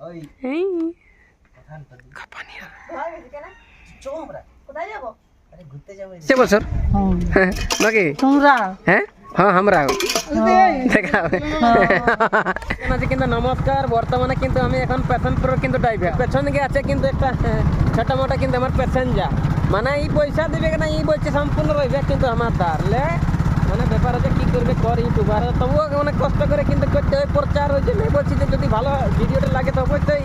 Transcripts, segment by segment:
ওই এই ওখানটা দিকে কাপানিয়া চো আমরা কোথায় যাব আরে ঘুরতে যাব সে বছর হ্যাঁ, নাকি তোমরা হ্যাঁ হ্যাঁ আমরা দেখা হবে আছে কিন্তু নমস্কার বর্তমানে কিন্তু আমি এখন প্যাশন প্রো কিন্তু ড্রাইভার পেছন দিকে আছে কিন্তু একটা ছোট মোটা কিন্তু আমার প্যাসেঞ্জার মানে এই পয়সা দিবে না এই বলছে সম্পূর্ণ রইবে কিন্তু আমার দাঁড়লে মানে ব্যাপার হচ্ছে কি করবে কর ইউটিউবার তবুও অনেক কষ্ট করে কিন্তু করতে হয়, প্রচার ওই জন্য বলছি যে যদি ভালো ভিডিওটা লাগে, তো অবশ্যই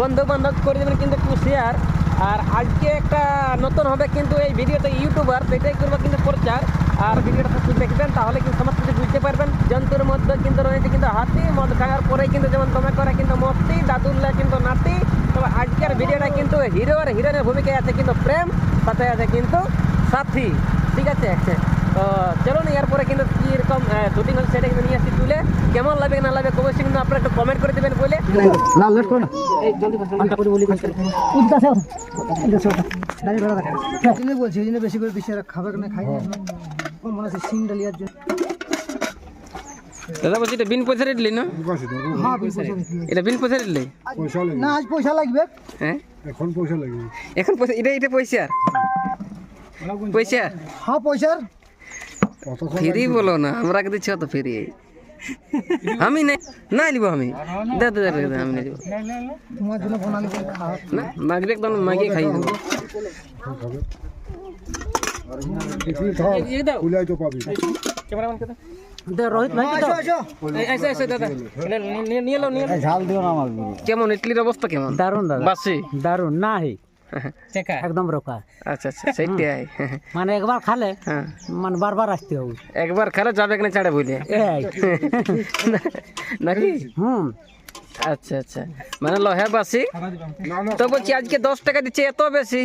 বন্ধু বান্ধব করে দেবেন কিন্তু একটু শেয়ার আর আজকে একটা নতুন হবে কিন্তু এই ভিডিওতে ইউটিউবার সেটাই করব কিন্তু প্রচার। আর ভিডিওটা একটু দেখবেন, তাহলে কিন্তু সমস্ত কিছু বুঝতে পারবেন। জন্তুর মধ্যে কিন্তু রয়েছে কিন্তু হাতি, মদ খাওয়ার পরে কিন্তু যেমন তোমার করে কিন্তু মস্তি দাদুল্লা কিন্তু নাতি। তবে আজকের ভিডিওটা কিন্তু হিরো আর হিরোইনের ভূমিকায় আছে কিন্তু প্রেম সাথে আছে কিন্তু সাথী। ঠিক আছে তো চলুন এরপরে কিন্তু কীরকম শুটিং হচ্ছে সেটা কিন্তু নিয়ে আসছি তুলে। কেমন লাগবে না লাগবে অবশ্যই কিন্তু আপনারা একটু কমেন্ট করে দেবেন বলে। লাল লেট করো না। এই জলদি করে বলি বলছি এই জন্য বেশি করে বেশি আর খাবে না খাই না মনে হচ্ছে সিং ডালিয়ার জন্য। দাদা বলছি এটা বিন পয়সা রেটলি না? হ্যাঁ এটা বিন পয়সা রেটলি? না আজ পয়সা লাগবে। হ্যাঁ? এখন পয়সা লাগবে। এখন পয়সা এটা এটা পয়সা পয়সা হ্যাঁ পয়সার। কতক্ষণ ফ্রি বলো না আমরা কে দিচ্ছি তো ফ্রি। আমি নাই না নিব আমি দে দে দে দে, আমি নাই দিব তোমার জন্য বনালি করে খাওয়া না মাগলে একদম মাগিয়ে খাই দেবো। টিফিন খাও কুলাই তো পাবি। রোহিত ভাই আসো আসো দাদা। এটা নিয়ে- নিয়ে লো নিয়ে লো। ঝাল দিও না আমার কেমন ইডলির অবস্থা কেমন? দারুণ দাদা। বাসি? দারুণ না হে একদম রোকা আচ্ছা আচ্ছা সেইটাই মানে একবার খালে হ্যাঁ মানে বারবার আসতে হবে একবার খেলে যাবে কিনা ছাড়ে বলে এই নাকি হুম আচ্ছা আচ্ছা মানে লহে বাসি তো বলছি আজকে দশ টাকা দিচ্ছে এত বেশি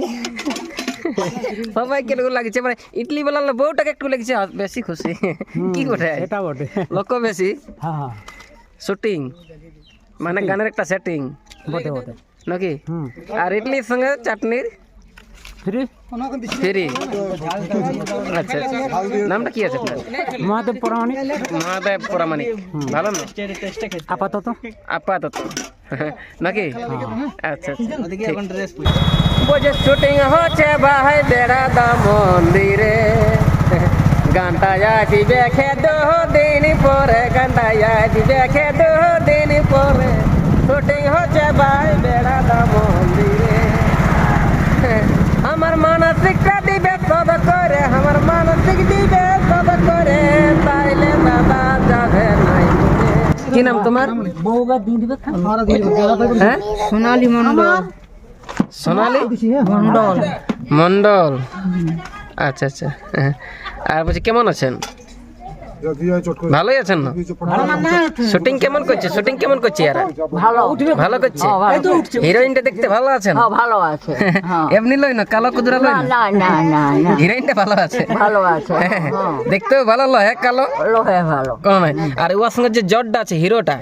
সবাই কেন লাগছে মানে ইডলি বেলা বউটাকে একটু লেগেছে আ, বেশি খুশি কি করে এটা বটে লোক বেশি হ্যাঁ হ্যাঁ শুটিং মানে গানের একটা সেটিং বটে বটে নাকি? আর ইডলির সঙ্গে চাটনির? ফ্রি? ফেরি। আচ্ছা নামটা কি আছে আপনার? মহাদেব পরামানি মহাদেব পরামানিক ভালো না? আপাতত। আপাতত। নাকি? আচ্ছা বলছে শুটিং হচ্ছে ভাই বেড়া দা মন্দিরে। গানটা যাচ্ছি দেখে দু দিন পরে গানটা যাচ্ছি দেখে দু দিন পরে। শুটিং হচ্ছে ভাই বেড়া দা মন্দিরে। আমার মানসিকটা দিবে সদ করে আমার মানসিক দিবে সদ করে তাইলে দাদা যাবে নাই কি নাম তোমার? বউগা দিয়ে দিবে হ্যাঁ? সোনালী মন্ডল সোনালি? মন্ডল মন্ডল আচ্ছা আচ্ছা। হ্যাঁ। আর বলছি কেমন আছেন? ভালোই আছেন না? শুটিং কেমন করছে? শুটিং কেমন করছে এরা ভালো। ভালো করছে? হিরোইনটা দেখতে ভালো আছেন ভালো আছে। এমনি লই না? কালো কুদরা লই না? হিরোইনটা ভালো আছে? ভালো আছে। দেখতেও ভালো লয় হ্যাঁ কালো? ভালো। কোন আর ওর সঙ্গে যে জটটা আছে হিরোটা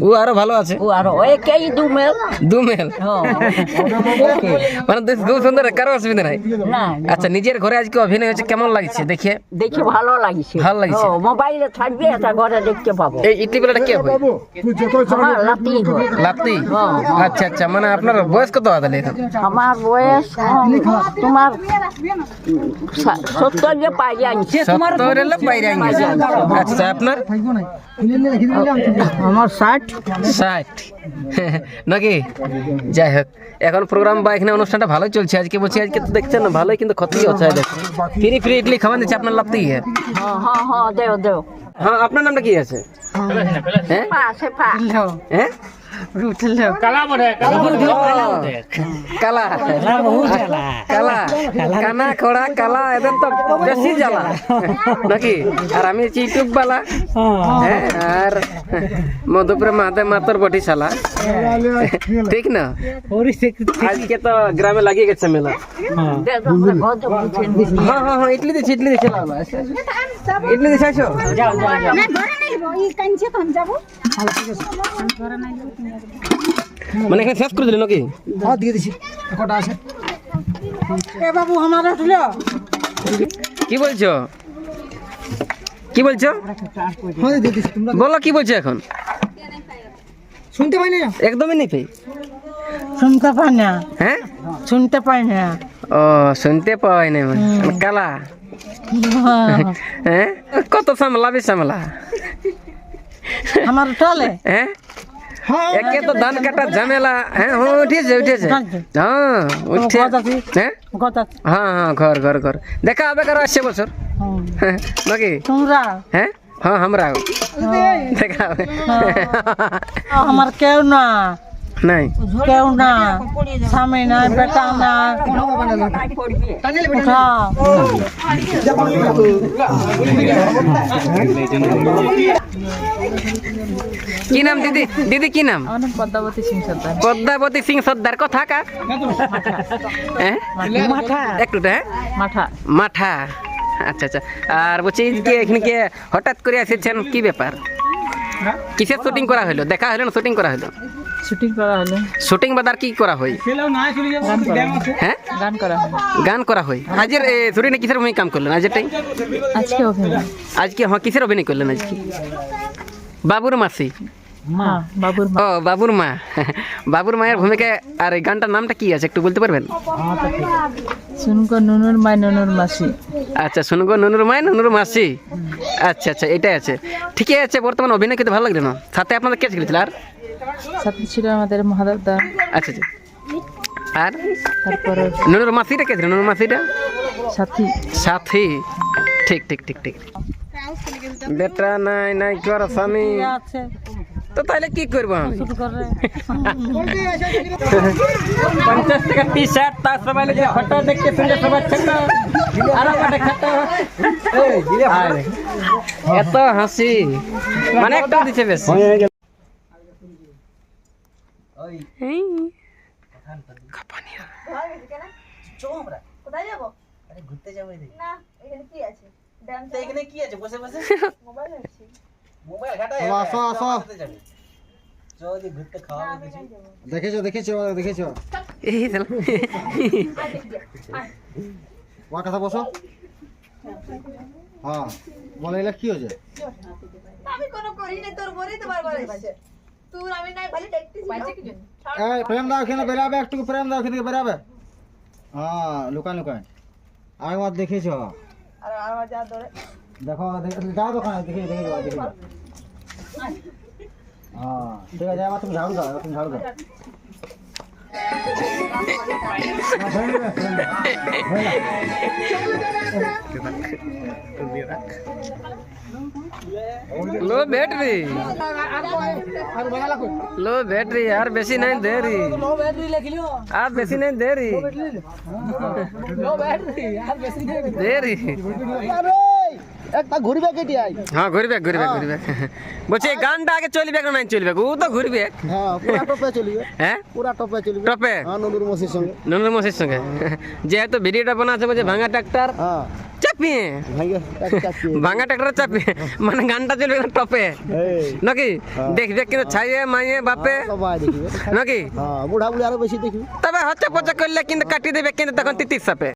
ও আরও ভালো আছে? ও আরও। একেই দুমেল। দু মেল মানে খুব সুন্দর কারও অসুবিধা নাই? না আচ্ছা নিজের ঘরে আজকে অভিনয় হচ্ছে কেমন লাগছে? দেখে দেখে ভালো লাগছে। ভালো লাগছে। ও, মোবাইলে থাকবে এটা ঘরে দেখতে পাবো। এই ইডলি বেলাটা কে হয় আমার লাতি। হয়। আচ্ছা আচ্ছা মানে আপনার বয়স কত তাহলে আমার বয়স তোমার সত্তর যে পাই যাচ্ছে সত্তর এলে বাইরে গেছে আচ্ছা আপনার? আমার ষাট। ষাট। নাকি যাই হোক এখন প্রোগ্রাম বা এখানে অনুষ্ঠানটা ভালোই চলছে। আজকে বলছি আজকে তো দেখছেন না ভালোই কিন্তু ক্ষতি হচ্ছে ফ্রি ফ্রি ইডলি খাওয়ান দিচ্ছে আপনার লাভতেই হ্যাঁ হ্যাঁ হ্যাঁ দেও দেও। হ্যাঁ আপনার নামটা কি আছে? হ্যাঁ? পা হ্যাঁ কালা কালা কালা কানা খোড়া কালা এদের তো বেশি জ্বালা। নাকি? আর আমি হচ্ছি ইউটিউব বালা হ্যাঁ আর মধুপুরে মাতে মাতর বটি শালা ঠিক না? আজকে তো গ্রামে লাগিয়ে গেছে মেলা। হ্যাঁ হ্যাঁ হ্যাঁ ইডলি দিচ্ছি ইডলি দিচ্ছি ইডলি দিচ্ছি আসো যাও যাও যাও মানে এখানে শেষ করে দিলে নাকি? হ্যাঁ দিয়ে দিছি। কটা আছে? কি বলছো? কি বলছো? হ্যাঁ দিয়ে দিছি। তোমরা বলো কি বলছো এখন? শুনতে পাই না। একদমই নেই পেয়ে শুনতে পাই না। হ্যাঁ? শুনতে পাই না। ও শুনতে পাওয়াই নাই মানে। কালা? হ্যাঁ। কত সামলা বেশ সামলা আমার টলে হ্যাঁ? একে তো ধান কাটা ঝামেলা। হ্যাঁ হ্যাঁ উঠেছে উঠেছে। হ্যাঁ উঠে হ্যাঁ? হ্যাঁ হ্যাঁ ঘর ঘর ঘর। দেখা হবে কারও আসছে বছর। হ্যাঁ, নাকি তোমরা? হ্যাঁ? হ্যাঁ আমরা। দেখা হবে। আমার কেউ না। নাই। কেউ না স্বামী নাই বেটা না কি নাম দিদি? দিদি কি নাম? পদ্মাবতী সিং সর্দার। পদ্মাবতী সিং সর্দার কথা হ্যাঁ? মাঠা। একটু হ্যাঁ? মাঠা। মাঠা। আচ্ছা আচ্ছা। আর বলছি যে এখানে কে হঠাৎ করে এসেছেন কি ব্যাপার? কিসের শুটিং করা হলো? দেখা হলো না শুটিং করা হলো? শুটিং করা হলো। শুটিং বাদ আর কি করা হয়? গান করা হ্যাঁ? গান করা হয়। গান করা হয়। আজের শুটিং কিসের ভূমিকা কাম করলেন? আজেরটাই আজকে অভিনয়। আজকে হ্যাঁ কিসের অভিনয় করলেন আজকে? বাবুর মাসি। মা। বাবুর মা। ও বাবুর মা। বাবুর মায়ের ভূমিকা আর এই গানটার নামটা কি আছে একটু বলতে পারবেন? শুনকো নুনুর মাই নুনুর মাসি। আচ্ছা শুনগো নুনুর মায় নুনুর মাসি। আচ্ছা আচ্ছা এটাই আছে। ঠিকই আছে বর্তমান অভিনয় কিন্তু ভালো লাগল না? সাথে আপনাদের কে ছিল? আর? সাথে ছিল আমাদের মহাদাদা আচ্ছা আচ্ছা। আর? তারপরে নুনুর মাসিটা কে ছিল? নুনুর মাসিটা? সাথী। সাথী। ঠিক ঠিক ঠিক ঠিক। বেটা নাই নাই কর স্বামী। আছে। তো তাহলে কি করব শুরু পঞ্চাশ টাকা টি শার্ট তার সবাই ফটো দেখতে একটা খাটো এত হাসি। মানে একটা দিছে বেশ। ঘুরতে যাব না এখানে কি আছে? এখানে কি আছে? বসে বসে। মোবাইল আছে। দেখেছ দেখেছ দেখেছ। ওর কথা বসো। হ্যাঁ বলে এগুলা কি হয়েছে? আমি কোনো করি নাই তোর মরেই তো বারবার আসছে তোর আমি নাই ভালো দেখতেছি। এই প্রেম দাও বেরাবে একটু প্রেম দাও এখানে বেরাবে। হ্যাঁ লুকান লুকান আরেকবার দেখেছ আর আমার যা ধরে। দেখো দেখে যাও দোকানে দেখে দেখে যাও দেখে যাও হ্যাঁ ঠিক আছে এবার তুমি ঝাড়ু দাও এবার তুমি ঝাড়ু দাও না, ফেলে দেবে, ফেলে দেবে। ফেলে দাও। लो बैटरी लो बैटरी यार बेसी नहीं दे रही आप बेसी नहीं दे रही दे रही একটা ঘুরবে কেটে আই হ্যাঁ ঘুরবে ঘুরবে ঘুরবে। বলছি গানটা আগে চলবে না চলবে। ও তো ঘুরবে। হ্যাঁ পুরা টপে চলবে। হ্যাঁ? পুরা টপে চলবে। টপে? হ্যাঁ নন্দুর মসির সঙ্গে। নন্দন মসির সঙ্গে। যেহেতু ভিডিওটা বানাচ্ছে বলছে ভাঙা ট্রাক্টর হ্যাঁ। চাপিয়ে। ভাঙা ট্রাক্টর চাপিয়ে। মানে গানটা চলবে না টপে। নাকি? দেখবে কিন্তু ছাইয়ে মাইয়ে বাপে। দেখবে। নাকি? হ্যাঁ বুড়া বুড়ি আরও বেশি দেখবি। তবে হচ্ছে পচা করলে কিন্তু কাটিয়ে দেবে কিন্তু তখন তিতির সাপে